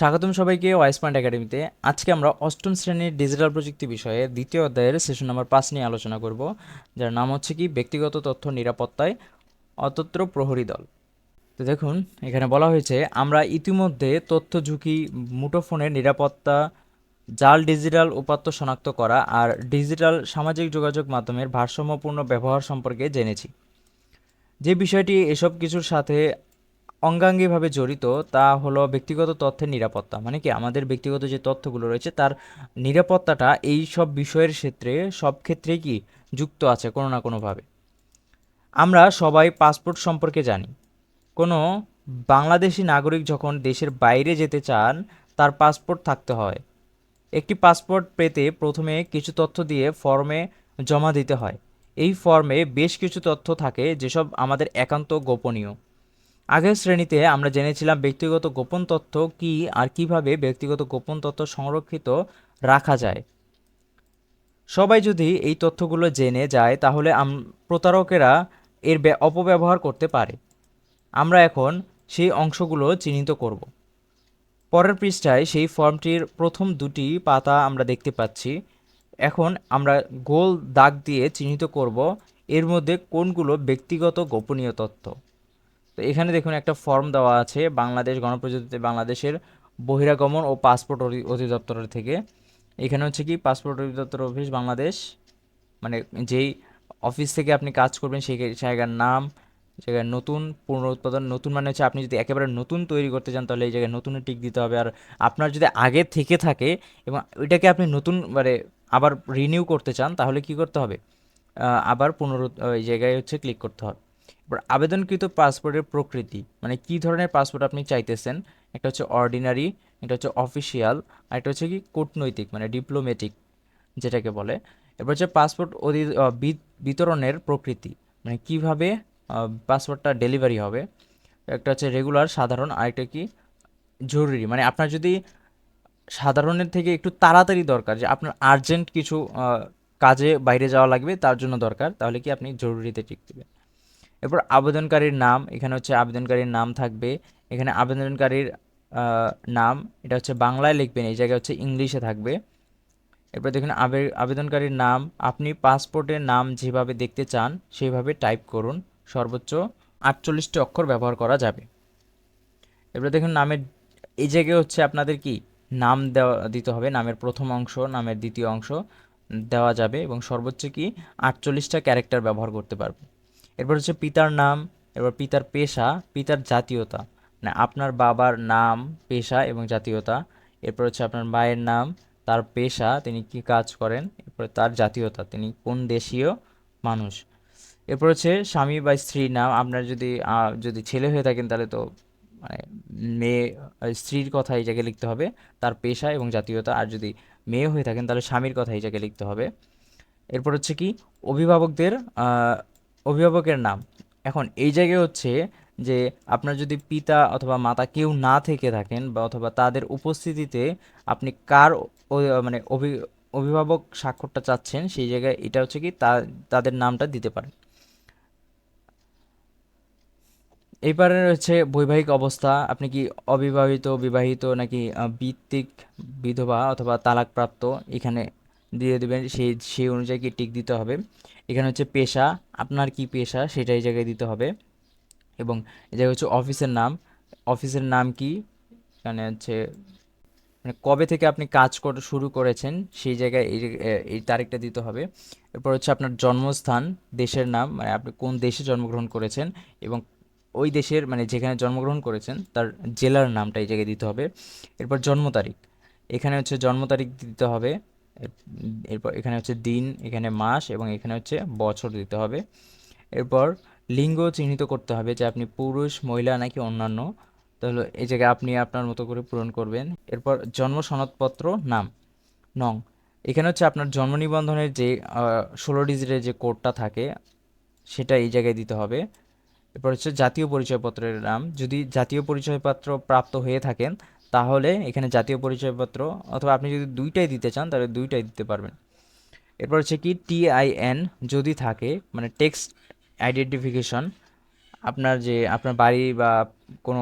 স্বাগতম সবাইকে wise point একাডেমিতে। আজকে আমরা অষ্টম শ্রেণির ডিজিটাল প্রযুক্তি বিষয়ে দ্বিতীয় অধ্যায়ের সেশন নাম্বার পাঁচ নিয়ে আলোচনা করব, যার নাম হচ্ছে কি, ব্যক্তিগত তথ্য নিরাপত্তায় অতত্র প্রহরী দল। তো দেখুন, এখানে বলা হয়েছে, আমরা ইতিমধ্যে তথ্য ঝুঁকি মুঠোফোনের নিরাপত্তা, জাল ডিজিটাল উপাত্ত শনাক্ত করা আর ডিজিটাল সামাজিক যোগাযোগ মাধ্যমের ভারসাম্যপূর্ণ ব্যবহার সম্পর্কে জেনেছি। যে বিষয়টি এসব কিছুর সাথে অঙ্গাঙ্গিভাবে জড়িত, তা হলো ব্যক্তিগত তথ্যের নিরাপত্তা। মানে কি? আমাদের ব্যক্তিগত যে তথ্যগুলো রয়েছে, তার নিরাপত্তাটা এই সব বিষয়ের ক্ষেত্রে, সব ক্ষেত্রেই কি যুক্ত আছে কোনো না কোনোভাবে? আমরা সবাই পাসপোর্ট সম্পর্কে জানি। কোনো বাংলাদেশি নাগরিক যখন দেশের বাইরে যেতে চান, তার পাসপোর্ট থাকতে হয়। একটি পাসপোর্ট পেতে প্রথমে কিছু তথ্য দিয়ে ফর্মে জমা দিতে হয়। এই ফর্মে বেশ কিছু তথ্য থাকে, যেসব আমাদের একান্ত গোপনীয়। আগের শ্রেণীতে আমরা জেনেছিলাম ব্যক্তিগত গোপন তথ্য কি আর কীভাবে ব্যক্তিগত গোপন তথ্য সংরক্ষিত রাখা যায়। সবাই যদি এই তথ্যগুলো জেনে যায়, তাহলে প্রতারকেরা এর ব্য- অপব্যবহার করতে পারে। আমরা এখন সেই অংশগুলো চিহ্নিত করব। পরের পৃষ্ঠায় সেই ফর্মটির প্রথম দুটি পাতা আমরা দেখতে পাচ্ছি। এখন আমরা গোল দাগ দিয়ে চিহ্নিত করব এর মধ্যে কোনগুলো ব্যক্তিগত গোপনীয় তথ্য। তো এখানে দেখুন একটা ফর্ম দেওয়া আছে বাংলাদেশ গণপ্রজাতন্ত্রী বাংলাদেশের বহিরাগমন ও পাসপোর্ট অধি- অধিদপ্তরের থেকে। এখানে হচ্ছে কি পাসপোর্ট অধিদপ্তর অফিস বাংলাদেশ মানে যেই অফিস থেকে আপনি কাজ করবেন সেই জায়গার নাম জায়গায় নতুন পুনরুৎপাদন নতুন মানে হচ্ছে আপনি যদি একেবারে নতুন তৈরি করতে চান তাহলে এই জায়গায় নতুনে টিক দিতে হবে। আর আপনার যদি আগে থেকে থাকে এবং ওইটাকে আপনি নতুন মানে আবার রিনিউ করতে চান তাহলে কি করতে হবে? আবার পুনরুৎ এই জায়গায় হচ্ছে ক্লিক করতে হবে। আবেদনকৃত পাসপোর্টের প্রকৃতি মানে কি ধরনের পাসপোর্ট আপনি চাইতেছেন? একটা হচ্ছে অর্ডিনারি একটা হচ্ছে অফিসিয়াল আর একটা হচ্ছে কি কূটনৈতিক মানে ডিপ্লোম্যাটিক যেটাকে বলে। এবার হচ্ছে পাসপোর্ট বিতরণের প্রকৃতি মানে কীভাবে পাসপোর্টটা ডেলিভারি হবে। একটা হচ্ছে রেগুলার সাধারণ আরেকটা কি জরুরি মানে আপনার যদি সাধারণের থেকে একটু তাড়াতাড়ি দরকার, যে আপনার আর্জেন্ট কিছু কাজে বাইরে যাওয়া লাগবে, তার জন্য দরকার, তাহলে কি আপনি জরুরিতে টিক দেবেন। এরপর আবেদনকারীর নাম, এখানে হচ্ছে আবেদনকারীর নাম থাকবে। এখানে আবেদনকারীর নাম, এটা হচ্ছে বাংলায় লিখবেন, এই জায়গায় হচ্ছে ইংলিশে থাকবে। এরপর দেখুন, আবে- আবেদনকারীর নাম, আপনি পাসপোর্টের নাম যেভাবে দেখতে চান, সেইভাবে টাইপ করুন, সর্বোচ্চ আটচল্লিশটি অক্ষর ব্যবহার করা যাবে। এরপর দেখুন, নামের, এই জায়গায় হচ্ছে আপনাদের কি, নাম দেওয়া, দিতে হবে, নামের প্রথম অংশ, নামের দ্বিতীয় অংশ দেওয়া যাবে এবং সর্বোচ্চ কি, আটচল্লিশটা ক্যারেক্টার ব্যবহার করতে পারবে এরপর হচ্ছে পিতার নাম, এরপর পিতার পেশা, পিতার জাতীয়তা। মানে আপনার বাবার নাম, পেশা এবং জাতীয়তা। এরপর হচ্ছে আপনার মায়ের নাম, তার পেশা, তিনি কি কাজ করেন, এরপর তার জাতীয়তা, তিনি কোন দেশীয় মানুষ। এরপর হচ্ছে স্বামী বা স্ত্রীর নাম, আপনার যদি যদি ছেলে হয়ে থাকেন তাহলে তো মানে মেয়ে স্ত্রীর কথা এই জায়গায় লিখতে হবে, তার পেশা এবং জাতীয়তা। আর যদি মেয়ে হয়ে থাকেন তাহলে স্বামীর কথা এই জায়গায় লিখতে হবে। এরপর হচ্ছে কি, অভিভাবকদের অভিভাবকের নাম। এখন এই জায়গায় হচ্ছে যে আপনার যদি পিতা অথবা মাতা কেউ না থেকে থাকেন বা অথবা তাদের উপস্থিতিতে আপনি কার মানে অভি, অভিভাবক স্বাক্ষরটা চাচ্ছেন সেই জায়গায় এটা হচ্ছে কি তা, তাদের নামটা দিতে পারেন। এইবারে রয়েছে বৈবাহিক অবস্থা। আপনি কি অবিবাহিত, বিবাহিত নাকি বিত্তিক বিধবা অথবা তালাকপ্রাপ্ত? এখানে দিয়ে দেবেন, সেই সেই অনুযায়ী কি টিক দিতে হবে। এখানে হচ্ছে পেশা, আপনার কি পেশা সেটা এই জায়গায় দিতে হবে। এবং এই জায়গায় হচ্ছে অফিসের নাম অফিসের নাম কি? এখানে হচ্ছে মানে কবে থেকে আপনি কাজ করা, শুরু করেছেন, সেই জায়গায় এই এই তারিখটা দিতে হবে। এরপর হচ্ছে আপনার জন্মস্থান, দেশের নাম মানে আপনি কোন দেশে জন্মগ্রহণ করেছেন এবং ওই দেশের মানে যেখানে জন্মগ্রহণ করেছেন, তার জেলার নামটা এই জায়গায় দিতে হবে। এরপর জন্ম তারিখ, এখানে হচ্ছে জন্ম তারিখ দিতে হবে। এরপর এখানে হচ্ছে দিন, এখানে মাস এবং এখানে হচ্ছে বছর দিতে হবে। এরপর লিঙ্গ চিহ্নিত করতে হবে যে আপনি পুরুষ, মহিলা নাকি অন্যান্য। তাহলে এই জায়গায় আপনি আপনার মতো করে পূরণ করবেন। এরপর জন্ম সনদপত্র, নাম, নং। এখানে হচ্ছে আপনার জন্ম নিবন্ধনের যে ষোলো ডিজিটের যে কোডটা থাকে, সেটা এই জায়গায় দিতে হবে। এরপর হচ্ছে জাতীয় পরিচয়পত্রের নাম। যদি জাতীয় পরিচয়পত্র প্রাপ্ত হয়ে থাকেন তাহলে এখানে জাতীয় পরিচয়পত্র অথবা আপনি যদি দুইটাই দিতে চান, তাহলে দুইটাই দিতে পারবেন। এরপর হচ্ছে কি টিআইএন যদি থাকে মানে টেক্সট আইডেন্টিফিকেশন আপনার যে, আপনার বাড়ি বা কোনো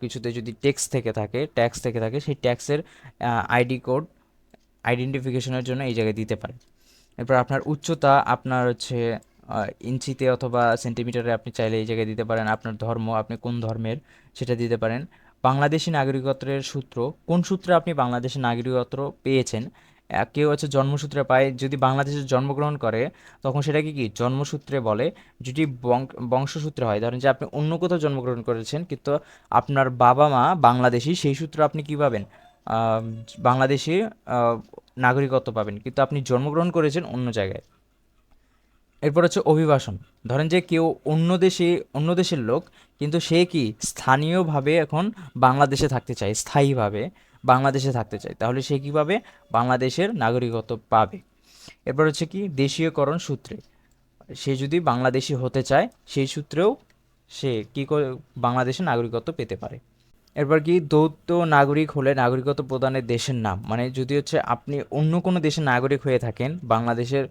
কিছুতে যদি ট্যাক্স থেকে থাকে ট্যাক্স থেকে থাকে, সেই ট্যাক্সের আইডি কোড আইডেন্টিফিকেশনের জন্য এই জায়গায় দিতে পারেন। এরপর আপনার উচ্চতা, আপনার হচ্ছে ইঞ্চিতে অথবা সেন্টিমিটারে আপনি চাইলে এই জায়গায় দিতে পারেন। আপনার ধর্ম, আপনি কোন ধর্মের, সেটা দিতে পারেন। বাংলাদেশি নাগরিকত্বের সূত্র, কোন সূত্রে আপনি বাংলাদেশের নাগরিকত্ব পেয়েছেন? কেউ হচ্ছে জন্মসূত্রে পায়, যদি বাংলাদেশে জন্মগ্রহণ করে, তখন সেটাকে কি জন্মসূত্রে বলে? যদি বংশসূত্রে হয়, ধরেন যে আপনি অন্য কোথাও জন্মগ্রহণ করেছেন, কিন্তু আপনার বাবা মা বাংলাদেশি, সেই সূত্রে আপনি কি পাবেন? বাংলাদেশি নাগরিকত্ব পাবেন, কিন্তু আপনি জন্মগ্রহণ করেছেন অন্য জায়গায়। এরপর হচ্ছে অভিবাসন। ধরেন যে কেউ অন্য দেশে, অন্য দেশের লোক, কিন্তু সে কি স্থানীয়ভাবে এখন বাংলাদেশে থাকতে চায়, স্থায়ীভাবে বাংলাদেশে থাকতে চায়, তাহলে সে কীভাবে বাংলাদেশের নাগরিকত্ব পাবে। এরপর হচ্ছে কি, দেশীয়করণ সূত্রে। সে যদি বাংলাদেশি হতে চায়, সেই সূত্রেও সে কি করে বাংলাদেশের নাগরিকত্ব পেতে পারে। এরপর কি, দৌত্য নাগরিক হলে নাগরিকত্ব প্রদানের দেশের নাম। মানে যদি হচ্ছে আপনি অন্য কোনো দেশের নাগরিক হয়ে থাকেন, বাংলাদেশের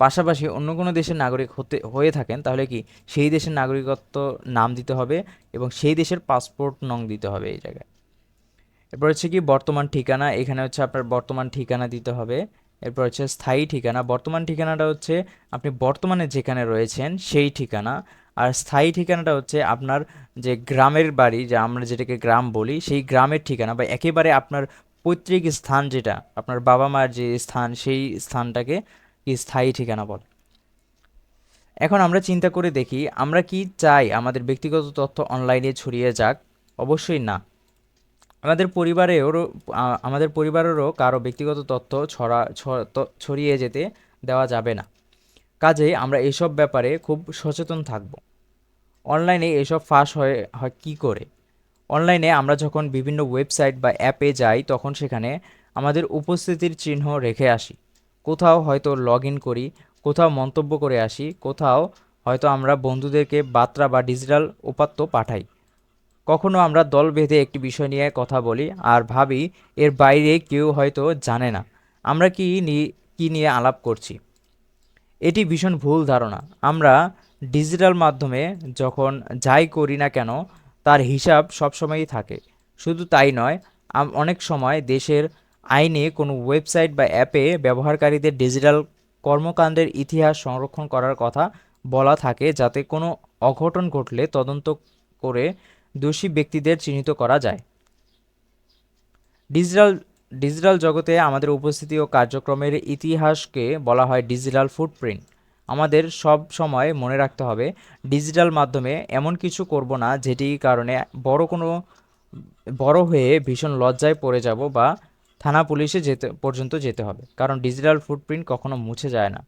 পাশাপাশি অন্য কোনো দেশের নাগরিক হতে, হয়ে থাকেন, তাহলে কি সেই দেশের নাগরিকত্ব নাম দিতে হবে এবং সেই দেশের পাসপোর্ট নং দিতে হবে এই জায়গায়? এরপর হচ্ছে কি বর্তমান ঠিকানা, এখানে হচ্ছে আপনার বর্তমান ঠিকানা দিতে হবে। এরপর হচ্ছে স্থায়ী ঠিকানা, বর্তমান ঠিকানাটা হচ্ছে আপনি বর্তমানে যেখানে রয়েছেন সেই ঠিকানা। আর স্থায়ী ঠিকানাটা হচ্ছে আপনার যে গ্রামের বাড়ি, যা আমরা যেটাকে গ্রাম বলি, সেই গ্রামের ঠিকানা বা একেবারে আপনার পৈতৃক স্থান যেটা, আপনার বাবা মার যে স্থান, সেই স্থানটাকে স্থায়ী ঠিকানা বলে। এখন আমরা চিন্তা করে দেখি, আমরা কি চাই আমাদের ব্যক্তিগত তথ্য অনলাইনে ছড়িয়ে যাক? অবশ্যই না। আমাদের পরিবারেরও আমাদের পরিবারেরও কারও ব্যক্তিগত তথ্য ছড়া ছড়িয়ে যেতে দেওয়া যাবে না। কাজেই আমরা এসব ব্যাপারে খুব সচেতন থাকব। অনলাইনে এসব ফাঁস হয় হয় কী করে? অনলাইনে আমরা যখন বিভিন্ন ওয়েবসাইট বা অ্যাপে যাই, তখন সেখানে আমাদের উপস্থিতির চিহ্ন রেখে আসি। কোথাও হয়তো লগ ইন করি, কোথাও মন্তব্য করে আসি, কোথাও হয়তো আমরা বন্ধুদেরকে বার্তা বা ডিজিটাল উপাত্ত পাঠাই। কখনো আমরা দল বেঁধে একটি বিষয় নিয়ে কথা বলি আর ভাবি এর বাইরে কেউ হয়তো জানে না। আমরা কি কি নিয়ে আলাপ করছি? এটি ভীষণ ভুল ধারণা। আমরা ডিজিটাল মাধ্যমে যখন যাই করি না কেন, তার হিসাব সবসময়ই থাকে। শুধু তাই নয় অনেক সময় দেশের আইনে কোনো ওয়েবসাইট বা অ্যাপে ব্যবহারকারীদের ডিজিটাল কর্মকাণ্ডের ইতিহাস সংরক্ষণ করার কথা বলা থাকে, যাতে কোনো অঘটন ঘটলে তদন্ত করে দোষী ব্যক্তিদের চিহ্নিত করা যায়। ডিজিটাল ডিজিটাল জগতে আমাদের উপস্থিতি ও কার্যক্রমের ইতিহাসকে বলা হয় ডিজিটাল ফুটপ্রিন্ট। আমাদের সব সময় মনে রাখতে হবে, ডিজিটাল মাধ্যমে এমন কিছু করব না যেটি কারণে বড় কোনো, বড় হয়ে ভীষণ লজ্জায় পড়ে যাব বা থানা পুলিশে যেতে, পর্যন্ত যেতে হবে। কারণ ডিজিটাল ফুটপ্রিন্ট কখনো মুছে যায় না।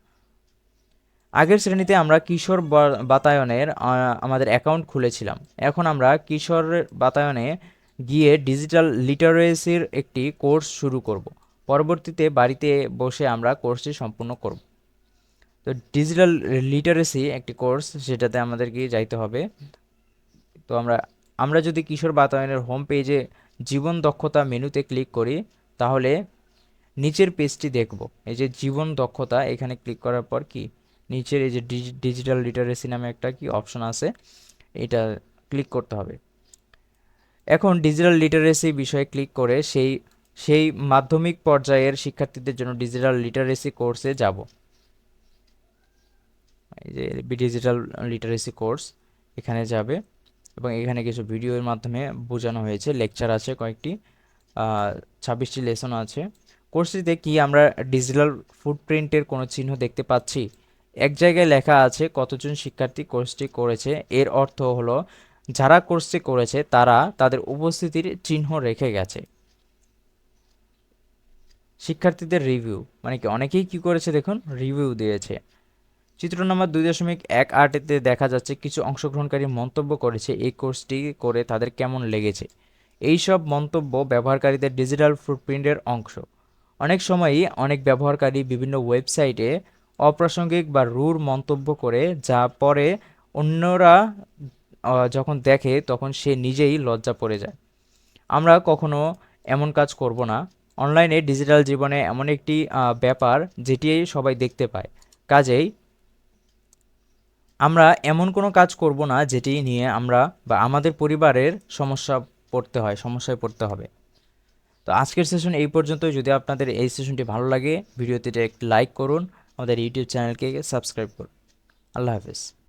আগের শ্রেণীতে আমরা কিশোর বাতায়নের আমাদের অ্যাকাউন্ট খুলেছিলাম। এখন আমরা কিশোর বাতায়নে গিয়ে ডিজিটাল লিটারেসির একটি কোর্স শুরু করব। পরবর্তীতে বাড়িতে বসে আমরা কোর্সটি সম্পূর্ণ করব। তো ডিজিটাল লিটারেসি একটি কোর্স সেটাতে আমাদেরকে যাইতে হবে। তো আমরা আমরা যদি কিশোর বাতায়নের হোম পেজে জীবন দক্ষতা মেনুতে ক্লিক করি তাহলে নিচের পেজটি দেখব। এই যে জীবন দক্ষতা, এখানে ক্লিক করার পর কি? নিচের এই যে ডিজিটাল লিটারেসি নামে একটা কি অপশন আছে, এটা ক্লিক করতে হবে। এখন ডিজিটাল লিটারেসি বিষয়ে ক্লিক করে সেই সেই মাধ্যমিক পর্যায়ের শিক্ষার্থীদের জন্য ডিজিটাল লিটারেসি কোর্সে যাব। এই যে ডিজিটাল লিটারেসি কোর্স এখানে যাবে এবং এখানে কিছু ভিডিওর মাধ্যমে বোঝানো হয়েছে লেকচার আছে কয়েকটি। ছাব্বিশটি লেসন আছে। কোর্সটিতে কি আমরা ডিজিটাল ফুটপ্রিন্টের কোনো চিহ্ন দেখতে পাচ্ছি? এক জায়গায় লেখা আছে কতজন শিক্ষার্থী কোর্সটি করেছে। এর অর্থ হলো, যারা কোর্সটি করেছে, তারা তাদের উপস্থিতির চিহ্ন রেখে গেছে। শিক্ষার্থীদের রিভিউ মানে কি, অনেকেই কি করেছে দেখুন? রিভিউ দিয়েছে। চিত্র নম্বর দুই দশমিক এক আটেতে দেখা যাচ্ছে, কিছু অংশগ্রহণকারী মন্তব্য করেছে, এই কোর্সটি করে তাদের কেমন লেগেছে। এই সব মন্তব্য ব্যবহারকারীদের ডিজিটাল ফুটপ্রিন্টের অংশ। অনেক সময়ই অনেক ব্যবহারকারী বিভিন্ন ওয়েবসাইটে অপ্রাসঙ্গিক বা রুর মন্তব্য করে, যা পরে অন্যরা যখন দেখে, তখন সে নিজেই লজ্জা পড়ে যায়। আমরা কখনো এমন কাজ করব না। অনলাইনে ডিজিটাল জীবনে এমন একটি ব্যাপার যেটি সবাই দেখতে পায়। কাজেই আমরা এমন কোনো কাজ করব না, যেটি নিয়ে আমরা বা আমাদের পরিবারের সমস্যা পড়তে হয়, সমস্যায় পড়তে হবে। তো আজকের সেশন এই পর্যন্তই। যদি আপনাদের এই সেশনটি ভালো লাগে ভিডিওতে একটি লাইক করুন। আমাদের ইউটিউব চ্যানেলকে সাবস্ক্রাইব করুন। আল্লাহ হাফেজ।